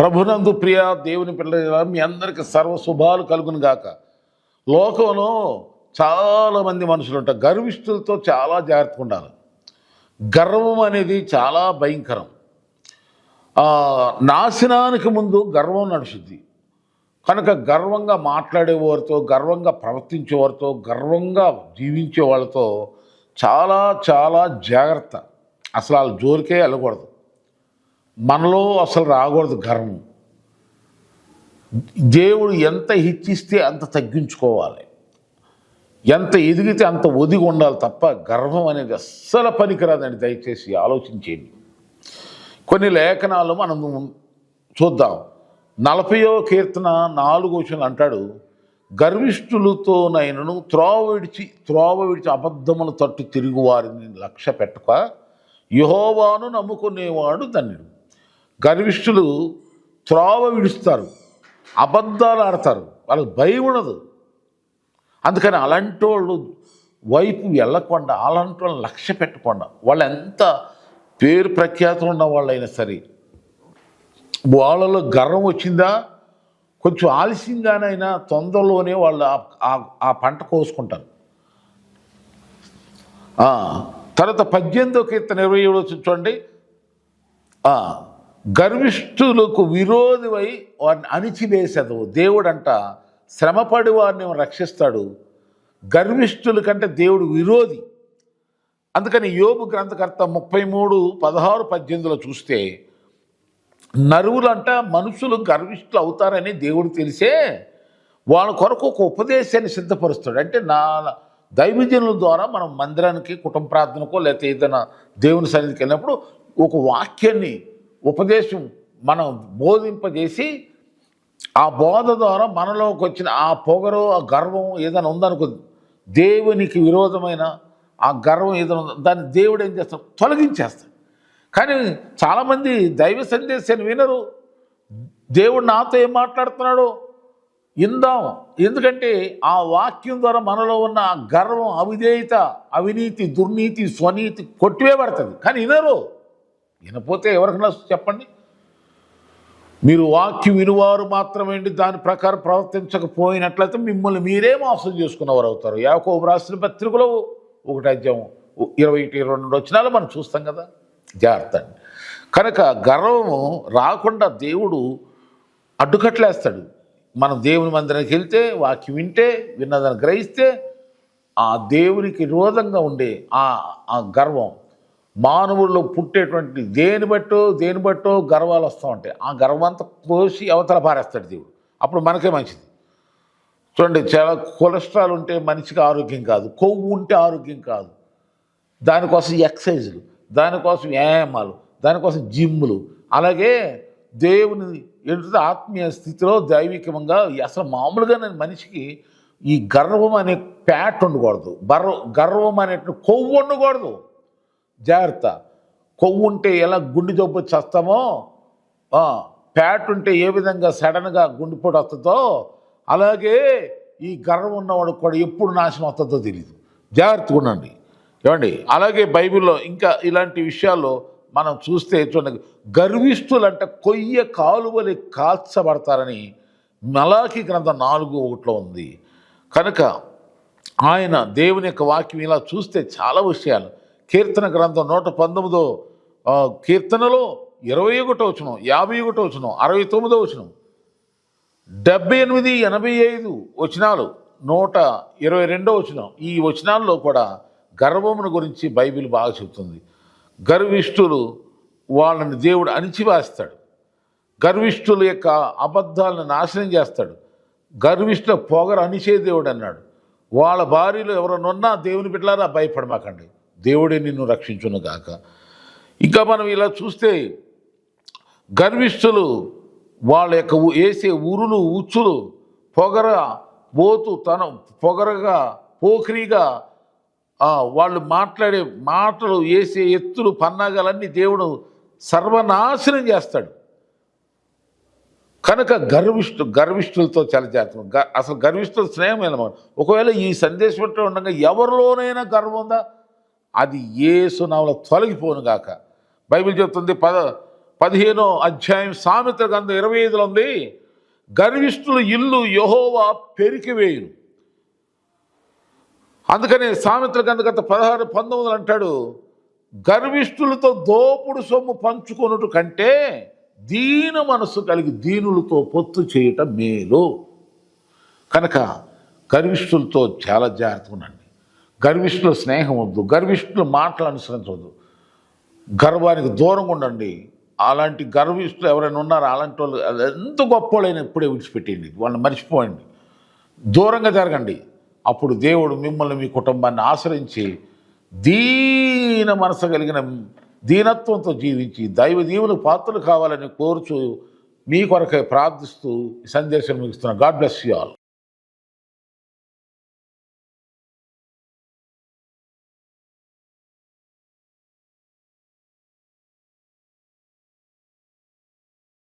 ప్రభునందు ప్రియ దేవుని పిల్లల మీ అందరికీ సర్వ శుభాలు కలుగును గాక లోకంలో చాలామంది మనుషులు ఉంటారు గర్విష్ఠులతో చాలా జాగ్రత్తగా ఉండాలి. గర్వం అనేది చాలా భయంకరం. నాశనానికి ముందు గర్వం నడుచుద్ది కనుక గర్వంగా మాట్లాడేవారితో గర్వంగా ప్రవర్తించేవారితో గర్వంగా జీవించే వాళ్ళతో చాలా చాలా జాగ్రత్త. అసలు వాళ్ళ జోలికే వెళ్ళకూడదు. మనలో అసలు రాకూడదు గర్వం. దేవుడు ఎంత హెచ్చిస్తే అంత తగ్గించుకోవాలి. ఎంత ఎదిగితే అంత ఒదిగి ఉండాలి తప్ప గర్వం అనేది అస్సలు పనికిరాదండి. దయచేసి ఆలోచించేయండి. కొన్ని లేఖనాలు మనం చూద్దాం. నలభయో కీర్తన నాలుగు అంటాడు గర్విష్ఠులతోనైనను త్రోవ విడిచి త్రోవ విడిచి అబద్ధమును తట్టు తిరుగు వారిని లక్ష్య పెట్టక యుహోవాను నమ్ముకునేవాడు ధన్యుడు. గర్విష్ఠులు త్రోవ విడుస్తారు అబద్ధాలు ఆడతారు వాళ్ళకి భయం ఉండదు. అందుకని అలాంటి వాళ్ళు వైపు వెళ్ళకుండా అలాంటి వాళ్ళని లక్ష్య పెట్టకుండా వాళ్ళు ఎంత పేరు ప్రఖ్యాతం ఉన్న వాళ్ళైనా సరే వాళ్ళలో గర్వం వచ్చిందా కొంచెం ఆలస్యంగానైనా తొందరలోనే వాళ్ళు ఆ- పంట కోసుకుంటారు. తర్వాత పద్దెనిమిదో కీర్తన ఇరవై ఏడో చూడండి. గర్విష్ఠులకు విరోధివై వారిని అణిచివేసేదు దేవుడంట శ్రమపడి వారిని రక్షిస్తాడు. గర్విష్ఠుల కంటే దేవుడు విరోధి. అందుకని యోగు గ్రంథకర్త ముప్పై మూడు పదహారు పద్దెనిమిదిలో చూస్తే నరువులంట మనుషులు గర్విష్ఠులు అవుతారని దేవుడు తెలిసే వాళ్ళ కొరకు ఒక ఉపదేశాన్ని సిద్ధపరుస్తాడు. అంటే నా దైవజనుల ద్వారా మనం మందిరానికి కుటుంబ ప్రార్థనకో లేకపోతే ఏదైనా దేవుని సన్నిధికి వెళ్ళినప్పుడు ఒక వాక్యాన్ని ఉపదేశం మనం బోధింపజేసి ఆ బోధ ద్వారా మనలోకి వచ్చిన ఆ పొగరు ఆ గర్వం ఏదైనా ఉందనుకో దేవునికి విరోధమైన ఆ గర్వం ఏదైనా ఉందో? దాన్ని దేవుడు ఏం చేస్తాడు? తొలగించేస్తాడు. కానీ చాలామంది దైవ సందేశాన్ని వినరు. దేవుడు నాతో ఏం మాట్లాడుతున్నాడు? ఇందాం ఎందుకంటే ఆ వాక్యం ద్వారా మనలో ఉన్న ఆ గర్వం అవిధేయత అవినీతి దుర్నీతి స్వనీతి కొట్టివేయబడుతుంది. కానీ వినరు. వినపోతే ఎవరికైనా చెప్పండి? మీరు వాక్యం వినువారు మాత్రమేంటి? దాని ప్రకారం ప్రవర్తించకపోయినట్లయితే మిమ్మల్ని మీరే మోసం చేసుకున్నవారు అవుతారు యాకోబు రాసిన పత్రికలో ఒకటి అధ్యాయం ఇరవై ఒకటి ఇరవై రెండు వచ్చినాలు మనం చూస్తాం కదా? జాగ్రత్త అండి. కనుక గర్వము రాకుండా దేవుడు అడ్డుకట్లేస్తాడు మనం దేవుని మందిరానికి వెళ్తే వాక్యం వింటే విన్నదాన్ని గ్రహిస్తే ఆ దేవునికి విరోధంగా ఉండే ఆ గర్వం మానవుల్లో పుట్టేటువంటి దేని బట్టో దేని బట్టో గర్వాలు వస్తూ ఉంటాయి. ఆ గర్వం అంతా అవతల పారేస్తాడు దేవుడు. అప్పుడు మనకే మంచిది. చూడండి చాలా కొలెస్ట్రాల్ ఉంటే మనిషికి ఆరోగ్యం కాదు. కొవ్వు ఉంటే ఆరోగ్యం కాదు. దానికోసం ఎక్సైజులు దానికోసం వ్యాయామాలు దానికోసం జిమ్ములు. అలాగే దేవుని ఎదుట ఆత్మీయ స్థితిలో దైవికంగా అసలు మామూలుగా నేను మనిషికి ఈ గర్వం అనే ప్యాట్ ఉండకూడదు. బర్వ గర్వం అనేటువంటి కొవ్వు ఉండకూడదు. జాగ్రత్త. కొవ్వు ఉంటే ఎలా గుండె జబ్బు చేస్తామో వస్తామో ప్యాట్ ఉంటే ఏ విధంగా సడన్గా గుండెపోటు వస్తుందో అలాగే ఈ గర్వం ఉన్నవాడు కూడా ఎప్పుడు నాశనం వస్తుందో తెలియదు జాగ్రత్తగా ఉండండి. ఏమండి? అలాగే బైబిల్లో ఇంకా ఇలాంటి విషయాల్లో మనం చూస్తే చూడండి గర్విష్ఠులంటే కొయ్య కాలువలి కాల్చబడతారని మలాఖీ గ్రంథం నాలుగు ఒకటిలో ఉంది. కనుక ఆయన దేవుని యొక్క వాక్యం ఇలా చూస్తే చాలా విషయాలు. కీర్తన గ్రంథం నూట పంతొమ్మిదో కీర్తనలో ఇరవై ఒకటో వచనం యాభై ఒకటో వచనం అరవై తొమ్మిదో వచనం డెబ్బై ఎనిమిది ఎనభై ఐదు వచనాలు నూట ఇరవై రెండో వచనం. ఈ వచనాల్లో కూడా గర్వమును గురించి బైబిల్ బాగా చెబుతుంది. గర్విష్ఠులు వాళ్ళని దేవుడు అణిచివేస్తాడు. గర్విష్ఠుల యొక్క అబద్ధాలను నాశనం చేస్తాడు. గర్విష్ఠుల పొగరు అణిచే దేవుడు అన్నాడు. వాళ్ళ భార్యలు ఎవరనున్నా దేవుని బిడ్డలారా భయపడమాకండి. దేవుడే నిన్ను రక్షించును గాక. ఇంకా మనం ఇలా చూస్తే గర్విష్ఠులు వాళ్ళ యొక్క వేసే ఉరులు ఉచ్చులు పొగర పోతు తన పొగరగా పోకిరిగా వాళ్ళు మాట్లాడే మాటలు వేసే ఎత్తులు పన్నాగాలన్నీ దేవుడు సర్వనాశనం చేస్తాడు. కనుక గర్విష్ఠు గర్విష్ఠులతో చాలా జాగ్రత్త అసలు గర్విష్ఠుల స్నేహం అనమాట ఒకవేళ ఈ సందేశం ఉండగా ఎవరిలోనైనా గర్వం ఉందా? అది ఏ సునామలో తొలగిపోను గాక. బైబిల్ చెప్తుంది పద పదిహేనో అధ్యాయం సామెత గ్రంథం ఇరవై ఐదులో ఉంది గర్విష్ఠుల ఇల్లు యహోవా పెరికివేయును అందుకనే సామెతల గ్రంథ గత పదహారు పంతొమ్మిది అంటాడు గర్విష్ఠులతో దోపుడు సొమ్ము పంచుకొనుట కంటే దీన మనసు కలిగి దీనులతో పొత్తు చేయటం మేలు. కనుక గర్విష్ఠులతో చాలా జాగ్రత్తగా ఉండండి. గర్విష్ఠుల స్నేహం వద్దు గర్విష్ఠుల మాటలు అనుసరించవద్దు. గర్వానికి దూరంగా ఉండండి. అలాంటి గర్విష్ఠులు ఎవరైనా ఉన్నారో? అలాంటి వాళ్ళు ఎంత ఎంత గొప్పవాళ్ళైనా ఇప్పుడే విడిచిపెట్టేయండి వాళ్ళని మర్చిపోయండి. దూరంగా జరగండి. అప్పుడు దేవుడు మిమ్మల్ని మీ కుటుంబాన్ని ఆశ్రయించి దీన మనసు కలిగిన దీనత్వంతో జీవించి దైవ దీవులు పాత్రలు కావాలని కోరుచు మీ కొరకే ప్రార్థిస్తూ సందేశం ముగిస్తున్న. God bless you all